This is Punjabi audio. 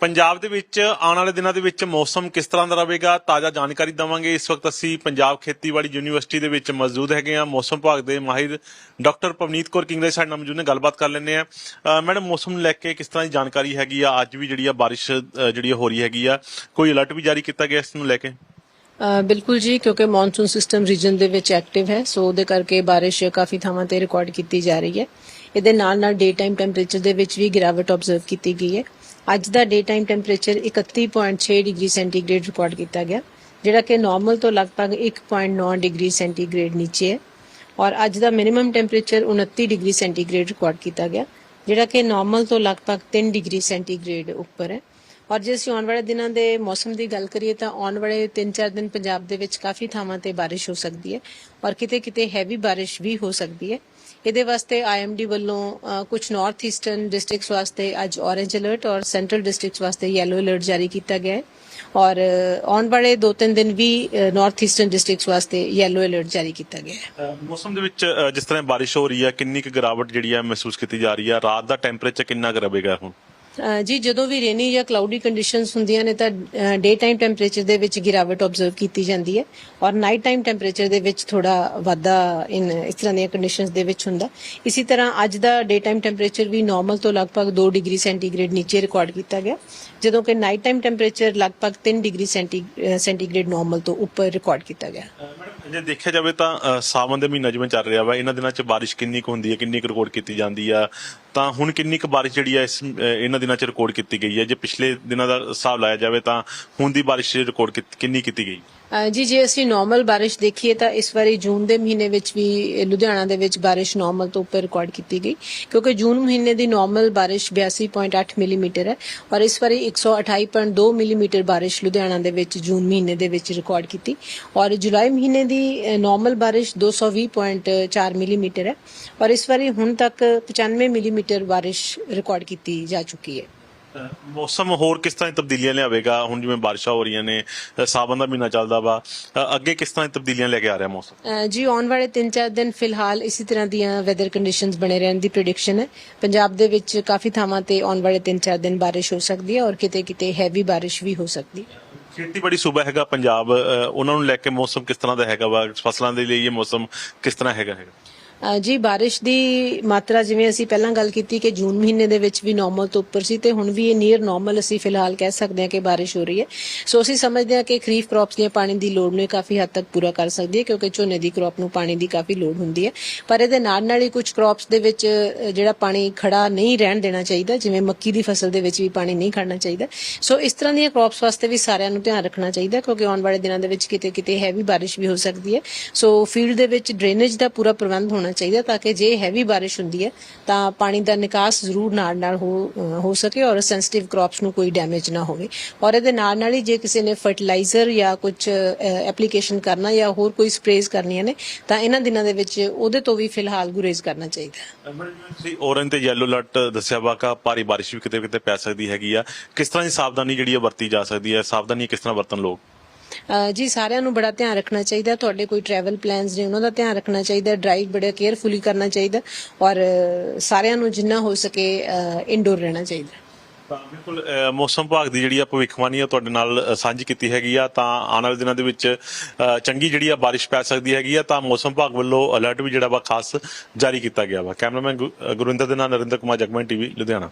ਪੰਜਾਬ ਦੇ ਵਿੱਚ ਆਉਣ ਵਾਲੇ ਦਿਨਾਂ ਦੇ ਵਿੱਚ ਮੌਸਮ ਕਿਸ ਤਰ੍ਹਾਂ ਦਾ ਰਹੇਗਾ ਤਾਜ਼ਾ ਜਾਣਕਾਰੀ ਦਵਾਂਗੇ। ਇਸ ਵਕਤ ਅਸੀਂ ਪੰਜਾਬ ਖੇਤੀਬਾੜੀ ਯੂਨੀਵਰਸਿਟੀ ਦੇ ਵਿੱਚ ਮੌਜੂਦ ਹੈਗੇ ਆ ਮੌਸਮ ਵਿਭਾਗ ਦੇ ਮਾਹਿਰ ਡਾਕਟਰ ਪਵਨੀਤ ਕੌਰ ਕਿੰਗਲੇ ਸਾਡੇ ਨਾਲ ਮੌਜੂਦ ਨੇ, ਗੱਲਬਾਤ ਕਰ ਲੈਂਦੇ ਆ ਮੈਡਮ, ਮੌਸਮ ਨੂੰ ਲੈ ਕੇ ਕਿਸ ਤਰ੍ਹਾਂ ਦੀ ਜਾਣਕਾਰੀ ਹੈਗੀ ਆ? ਅੱਜ ਵੀ ਜਿਹੜੀ ਆ ਬਾਰਿਸ਼ ਜਿਹੜੀ ਆ ਹੋ ਰਹੀ ਹੈਗੀ ਆ। ਕੋਈ ਅਲਰਟ ਵੀ ਜਾਰੀ ਕੀਤਾ ਗਿਆ ਇਸ ਨੂੰ ਲੈ ਕੇ? ਬਿਲਕੁਲ ਜੀ, ਕਿਉਂਕਿ ਮੌਨਸੂਨ ਸਿਸਟਮ ਰੀਜਨ ਦੇ ਵਿੱਚ ਐਕਟਿਵ ਹੈ, ਸੋ ਉਹਦੇ ਕਰਕੇ ਬਾਰਿਸ਼ ਕਾਫੀ ਥਾਵਾਂ ਤੇ ਰਿਕਾਰਡ ਕੀਤੀ ਜਾ ਰਹੀ ਹੈ। ਇਹਦੇ ਨਾਲ ਨਾਲ ਡੇ ਟਾਈਮ ਟੈਂਪਰੇਚਰ ਦੇ ਵਿੱਚ ਵੀ ਗਿਰਾਵਟ ਆਬਜ਼ਰਵ ਕੀਤੀ ਗਈ ਹੈ। ਅੱਜ ਦਾ day time temperature 31.6 degree centigrade record ਕੀਤਾ ਗਿਆ, ਜਿਹੜਾ ਕਿ ਨਾਰਮਲ ਤੋਂ ਲਗਭਗ 1.9 ਡਿਗਰੀ ਸੈਂਟੀਗ੍ਰੇਡ ਨੀਚੇ ਹੈ ਔਰ ਅੱਜ ਦਾ minimum temperature 29 degree centigrade record ਕੀਤਾ ਗਿਆ, ਜਿਹੜਾ ਕਿ ਨਾਰਮਲ ਤੋਂ ਲਗਭਗ 3 ਡਿਗਰੀ ਸੈਂਟੀਗ੍ਰੇਡ ਉੱਪਰ ਹੈ। ਔਰ ਜੇ ਅਸੀਂ ਆਉਣ ਵਾਲੇ ਦਿਨਾਂ ਦੇ ਮੌਸਮ ਦੀ ਗੱਲ ਕਰੀਏ ਤਾਂ ਆਉਣ ਵਾਲੇ 3-4 ਦਿਨ ਪੰਜਾਬ ਦੇ ਵਿੱਚ ਕਾਫੀ ਥਾਵਾਂ ਤੇ ਬਾਰਿਸ਼ ਹੋ ਸਕਦੀ ਹੈ ਔਰ ਕਿਤੇ-ਕਿਤੇ ਹੈਵੀ ਬਾਰਿਸ਼ ਵੀ ਹੋ ਸਕਦੀ ਹੈ। ਇਹਦੇ ਵਾਸਤੇ ਆਈਐਮਡੀ ਵੱਲੋਂ ਕੁਝ ਨਾਰਥ ਈਸਟਰਨ ਡਿਸਟ੍ਰਿਕਟਸ ਵਾਸਤੇ ਅੱਜ ਔਰੇਂਜ ਅਲਰਟ ਔਰ ਸੈਂਟਰਲ ਡਿਸਟ੍ਰਿਕਟਸ ਵਾਸਤੇ ਯੈਲੋ ਅਲਰਟ ਜਾਰੀ ਕੀਤਾ ਗਿਆ ਹੈ। ਔਰ ਆਉਣ ਵਾਲੇ 2-3 ਦਿਨ ਵੀ ਨਾਰਥ ਈਸਟਰਨ ਡਿਸਟ੍ਰਿਕਟਸ ਵਾਸਤੇ ਯੈਲੋ ਅਲਰਟ ਜਾਰੀ ਕੀਤਾ ਗਿਆ ਹੈ। ਮੌਸਮ ਦੇ ਵਿੱਚ ਜਿਸ ਤਰ੍ਹਾਂ ਬਾਰਿਸ਼ ਹੋ ਰਹੀ ਹੈ, ਕਿੰਨੀ ਕੁ ਗਿਰਾਵਟ ਜਿਹੜੀ ਆ ਮਹਿਸੂਸ ਕੀਤੀ ਜਾ ਰਹੀ ਹੈ? ਰਾਤ ਦਾ ਟੈਂਪਰੇਚਰ ਕਿੰਨਾ ਕੁ ਰਹੇਗਾ ਹੁਣ? ਜੀ ਜਦੋਂ ਵੀ ਰੇਨੀ ਜਾਂ ਕਲਾਉਡੀ ਕੰਡੀਸ਼ਨਸ ਹੁੰਦੀਆਂ ਨੇ ਤਾਂ ਡੇ ਟਾਈਮ ਟੈਂਪਰੇਚਰ ਦੇ ਵਿੱਚ ਗਿਰਾਵਟ ਆਬਜ਼ਰਵ ਕੀਤੀ ਜਾਂਦੀ ਹੈ ਔਰ ਨਾਈਟ ਟਾਈਮ ਟੈਂਪਰੇਚਰ ਦੇ ਵਿੱਚ ਥੋੜਾ ਵਾਧਾ ਇਨ ਇਸ ਤਰ੍ਹਾਂ ਦੀਆਂ ਕੰਡੀਸ਼ਨਸ ਦੇ ਵਿੱਚ ਹੁੰਦਾ। ਇਸੇ ਤਰ੍ਹਾਂ ਅੱਜ ਦਾ ਡੇ ਟਾਈਮ ਟੈਂਪਰੇਚਰ ਵੀ ਨਾਰਮਲ ਤੋਂ ਲਗਭਗ 2 ਡਿਗਰੀ ਸੈਂਟੀਗ੍ਰੇਡ ਨੀਚੇ ਰਿਕਾਰਡ ਕੀਤਾ ਗਿਆ ਜਦੋਂ ਕਿ ਨਾਈਟ ਟਾਈਮ ਟੈਂਪਰੇਚਰ ਲਗਭਗ 3 ਡਿਗਰੀ ਸੈਂਟੀ ਸੈਂਟੀਗ੍ਰੇਡ ਨਾਰਮਲ ਤੋਂ ਉੱਪਰ ਰਿਕਾਰਡ ਕੀਤਾ ਗਿਆ। ਮੈਡਮ ਜੇ ਦੇਖਿਆ ਜਾਵੇ ਤਾਂ ਅ, ਸਾਵਣ ਦੇ ਮਹੀਨਾ ਜਿਵੇਂ ਚੱਲ ਰਿਹਾ ਵਾ ਇਹਨਾਂ ਦਿਨਾਂ 'ਚ ਬਾਰਿਸ਼ ਕਿੰਨੀ ਕੁ ਹੁੰਦੀ ਹੈ ਕਿੰਨੀ ਕੁ ਰਿਕਾਰਡ ਕੀਤੀ ਜਾਂਦੀ ਆ ਤਾਂ ਹੁਣ ਕਿੰਨੀ ਕੁ ਬਾਰਿਸ਼ ਜਿਹੜੀ ਆ ਇਸ ਇਹਨਾਂ ਦਿਨਾਂ 'ਚ ਰਿਕਾਰਡ ਕੀਤੀ ਗਈ ਹੈ। ਜੇ ਪਿਛਲੇ ਦਿਨਾਂ ਦਾ ਹਿਸਾਬ ਲਾਇਆ ਜਾਵੇ ਤਾਂ ਹੁਣ ਦੀ ਬਾਰਿਸ਼ ਰਿਕਾਰਡ ਕਿੰਨੀ ਕੀਤੀ ਗਈ? ਜੀ, ਜੇ ਅਸੀਂ ਨਾਰਮਲ ਬਾਰਿਸ਼ ਦੇਖੀਏ ਤਾਂ ਇਸ ਵਾਰੀ ਜੂਨ ਦੇ ਮਹੀਨੇ ਵਿੱਚ ਵੀ ਲੁਧਿਆਣਾ ਦੇ ਵਿੱਚ ਬਾਰਿਸ਼ ਨਾਰਮਲ ਤੋਂ ਉੱਪਰ ਰਿਕਾਰਡ ਕੀਤੀ ਗਈ। ਕਿਉਂਕਿ ਜੂਨ ਮਹੀਨੇ ਦੀ ਨਾਰਮਲ ਬਾਰਿਸ਼ 82.8 ਮਿਲੀਮੀਟਰ ਹੈ ਔਰ ਇਸ ਵਾਰੀ 128.2 ਮਿਲੀਮੀਟਰ ਬਾਰਿਸ਼ ਲੁਧਿਆਣਾ ਦੇ ਵਿੱਚ ਜੂਨ ਮਹੀਨੇ ਦੇ ਵਿੱਚ ਰਿਕਾਰਡ ਕੀਤੀ। ਔਰ ਜੁਲਾਈ ਮਹੀਨੇ ਦੀ ਨਾਰਮਲ ਬਾਰਿਸ਼ 220.4 ਮਿਲੀਮੀਟਰ ਹੈ ਔਰ ਇਸ ਵਾਰੀ ਹੁਣ ਤੱਕ 95 ਮਿਲੀਮੀਟਰ ਬਾਰਿਸ਼ ਰਿਕਾਰਡ ਕੀਤੀ ਜਾ ਚੁੱਕੀ ਹੈ। ਮੌਸਮ ਹੋਰ ਕਿਸ ਤਰ੍ਹਾਂ ਦੀ ਤਬਦੀਲੀਆਂ ਲਿਆਵੇਗਾ? ਹੁਣ ਜਿਵੇਂ ਬਾਰਿਸ਼ਾਂ ਹੋ ਰਹੀਆਂ ਨੇ ਅ, ਸਾਵਣ ਦਾ ਮਹੀਨਾ ਚੱਲਦਾ ਵਾ ਅੱਗੇ ਕਿਸ ਤਰ੍ਹਾਂ ਦੀ ਤਬਦੀਲੀਆਂ ਲੈ ਕੇ ਆ ਰਿਹਾ ਮੌਸਮ? ਜੀ ਆਉਣ ਵਾਲੇ 3-4 ਦਿਨ ਫਿਲਹਾਲ ਇਸੇ ਤਰ੍ਹਾਂ ਦੀਆਂ ਵੈਦਰ ਕੰਡੀਸ਼ਨਸ ਬਣੇ ਰਹਿਣ ਦੀ ਪ੍ਰੈਡਿਕਸ਼ਨ ਹੈ। ਪੰਜਾਬ ਦੇ ਵਿੱਚ ਕਾਫੀ ਥਾਵਾਂ ਤੇ ਆਉਣ ਵਾਲੇ 3-4 ਦਿਨ ਬਾਰਿਸ਼ ਹੋ ਸਕਦੀ ਹੈ ਔਰ ਕਿਤੇ-ਕਿਤੇ ਹੈਵੀ ਬਾਰਿਸ਼ ਵੀ ਹੋ ਸਕਦੀ ਹੈ। ਖੇਤੀਬਾੜੀ ਸੂਬਾ ਹੈਗਾ ਪੰਜਾਬ ਉਹਨਾਂ ਨੂੰ ਲੈ ਕੇ ਮੌਸਮ ਕਿਸ ਤਰ੍ਹਾਂ ਦਾ ਹੈਗਾ ਵਾ? ਫਸਲਾਂ ਦੇ ਲਈ ਇਹ ਮੌਸਮ ਕਿਸ ਤਰ੍ਹਾਂ ਹੈਗਾ ਹੈਗਾ? ਜੀ, ਬਾਰਿਸ਼ ਦੀ ਮਾਤਰਾ ਜਿਵੇਂ ਅਸੀਂ ਪਹਿਲਾਂ ਗੱਲ ਕੀਤੀ ਕਿ ਜੂਨ ਮਹੀਨੇ ਦੇ ਵਿੱਚ ਵੀ ਨਾਰਮਲ ਤੋਂ ਉੱਪਰ ਸੀ ਤੇ ਹੁਣ ਵੀ ਇਹ ਨੀਅਰ ਨਾਰਮਲ ਅਸੀਂ ਫਿਲਹਾਲ ਕਹਿ ਸਕਦੇ ਹਾਂ ਕਿ ਬਾਰਿਸ਼ ਹੋ ਰਹੀ ਹੈ। ਸੋ ਅਸੀਂ ਸਮਝਦੇ ਹਾਂ ਕਿ ਖਰੀਫ ਕ੍ਰੌਪਸ ਦੀਆਂ ਪਾਣੀ ਦੀ ਲੋੜ ਨੂੰ ਇਹ ਕਾਫੀ ਹੱਦ ਤੱਕ ਪੂਰਾ ਕਰ ਸਕਦੀ ਹੈ ਕਿਉਂਕਿ ਝੋਨੇ ਦੀ ਕ੍ਰੌਪ ਨੂੰ ਪਾਣੀ ਦੀ ਕਾਫੀ ਲੋੜ ਹੁੰਦੀ ਹੈ। ਪਰ ਇਹਦੇ ਨਾਲ ਨਾਲ ਹੀ ਕੁਝ ਕ੍ਰੌਪਸ ਦੇ ਵਿੱਚ ਜਿਹੜਾ ਪਾਣੀ ਖੜਾ ਨਹੀਂ ਰਹਿਣ ਦੇਣਾ ਚਾਹੀਦਾ, ਜਿਵੇਂ ਮੱਕੀ ਦੀ ਫਸਲ ਦੇ ਵਿੱਚ ਵੀ ਪਾਣੀ ਨਹੀਂ ਖੜਨਾ ਚਾਹੀਦਾ। ਸੋ ਇਸ ਤਰ੍ਹਾਂ ਦੀਆਂ ਕ੍ਰੌਪਸ ਵਾਸਤੇ ਵੀ ਸਾਰਿਆਂ ਨੂੰ ਧਿਆਨ ਰੱਖਣਾ ਚਾਹੀਦਾ ਕਿਉਂਕਿ ਆਉਣ ਵਾਲੇ ਦਿਨਾਂ ਦੇ ਵਿੱਚ ਕਿਤੇ ਕਿਤੇ ਹੈਵੀ ਬਾਰਿਸ਼ ਵੀ ਹੋ ਸਕਦੀ ਹੈ। ਸੋ ਫੀਲਡ ਦੇ ਵਿੱਚ ਡਰੇਨੇਜ ਦਾ ਪੂਰਾ ਪ੍ਰਬੰਧ ਹੋਣਾ ਚਾਹੀਦਾ ਤਾਂ ਕਿ ਜੇ ਹੈਵੀ ਬਾਰਿਸ਼ ਹੁੰਦੀ ਹੈ, ਤਾਂ ਪਾਣੀ ਦਾ ਨਿਕਾਸ ਜ਼ਰੂਰ ਨਾਲ ਨਾਲ ਹੋ ਸਕੇ ਔਰ ਸੈਂਸਿਟਿਵ ਕ੍ਰੌਪਸ ਨੂੰ ਕੋਈ ਡੈਮੇਜ ਨਾ ਹੋਵੇ। ਔਰ ਇਹਦੇ ਨਾਲ ਨਾਲ ਹੀ ਜੇ ਕਿਸੇ ਨੇ ਫਰਟੀਲਾਈਜ਼ਰ ਜਾਂ ਕੁਝ ਐਪਲੀਕੇਸ਼ਨ ਕਰਨਾ ਜਾਂ ਹੋਰ ਕੋਈ ਸਪਰੇਜ਼ ਕਰਨੀਆਂ ਨੇ, ਤਾਂ ਇਹਨਾਂ ਦਿਨਾਂ ਦੇ ਵਿੱਚ ਉਹਦੇ ਤੋਂ ਵੀ ਫਿਲਹਾਲ ਗੁਰੇਜ਼ ਕਰਨਾ ਚਾਹੀਦਾ। ਹੈ ਔਰੰਜ ਤੇ ਯੈਲੋ ਅਲਰਟ ਦੱਸਿਆ ਵਾ ਭਾਰੀ ਬਾਰਿਸ਼ ਵੀ ਕਿਤੇ ਕਿਤੇ ਪੈ ਸਕਦੀ ਹੈਗੀ ਆ। ਕਿਸ ਤਰ੍ਹਾਂ ਦੀ ਸਾਵਧਾਨੀ ਜਿਹੜੀ ਆ ਵਰਤੀ ਜਾ ਸਕਦੀ ਹੈ? ਸਾਵਧਾਨੀ ਕਿਸ ਤਰ੍ਹਾਂ ਵਰਤਣ ਲੋਕ? ਜੀ ਸਾਰਿਆਂ ਨੂੰ ਬੜਾ ਧਿਆਨ ਰੱਖਣਾ ਚਾਹੀਦਾ, ਤੁਹਾਡੇ ਕੋਈ ਟਰੈਵਲ ਪਲਾਨਸ ਨੇ, ਉਹਨਾਂ ਦਾ ਧਿਆਨ ਰੱਖਣਾ ਚਾਹੀਦਾ ਡਰਾਈਵ ਬੜਾ ਕੇਅਰਫੁਲੀ ਕਰਨਾ ਚਾਹੀਦਾ ਔਰ ਸਾਰਿਆਂ ਨੂੰ ਜਿੰਨਾ ਹੋ ਸਕੇ ਇਨਡੋਰ ਰਹਿਣਾ ਚਾਹੀਦਾ। ਤਾਂ ਬਿਲਕੁਲ ਮੌਸਮ ਵਿਭਾਗ ਦੀ ਜਿਹੜੀ ਆ ਭਵਿੱਖਬਾਣੀ ਆ, ਤੁਹਾਡੇ ਨਾਲ ਸਾਂਝੀ ਕੀਤੀ ਹੈਗੀ ਆ, ਤਾਂ ਆਉਣ ਵਾਲੇ ਦਿਨਾਂ ਦੇ ਵਿੱਚ ਚੰਗੀ ਜਿਹੜੀ ਆ ਬਾਰਿਸ਼ ਪੈ ਸਕਦੀ ਹੈਗੀ ਆ, ਤਾਂ ਮੌਸਮ ਵਿਭਾਗ ਵੱਲੋਂ ਅਲਰਟ ਵੀ ਜਿਹੜਾ ਵਾ ਖਾਸ ਜਾਰੀ ਕੀਤਾ ਗਿਆ ਵਾ। ਕੈਮਰਾਮੈਨ ਗੁਰਿੰਦਰ ਦੇ ਨਾਲ ਨਰਿੰਦਰ ਕੁਮਾਰ, ਜਗਮਨ ਟੀਵੀ, ਲੁਧਿਆਣਾ।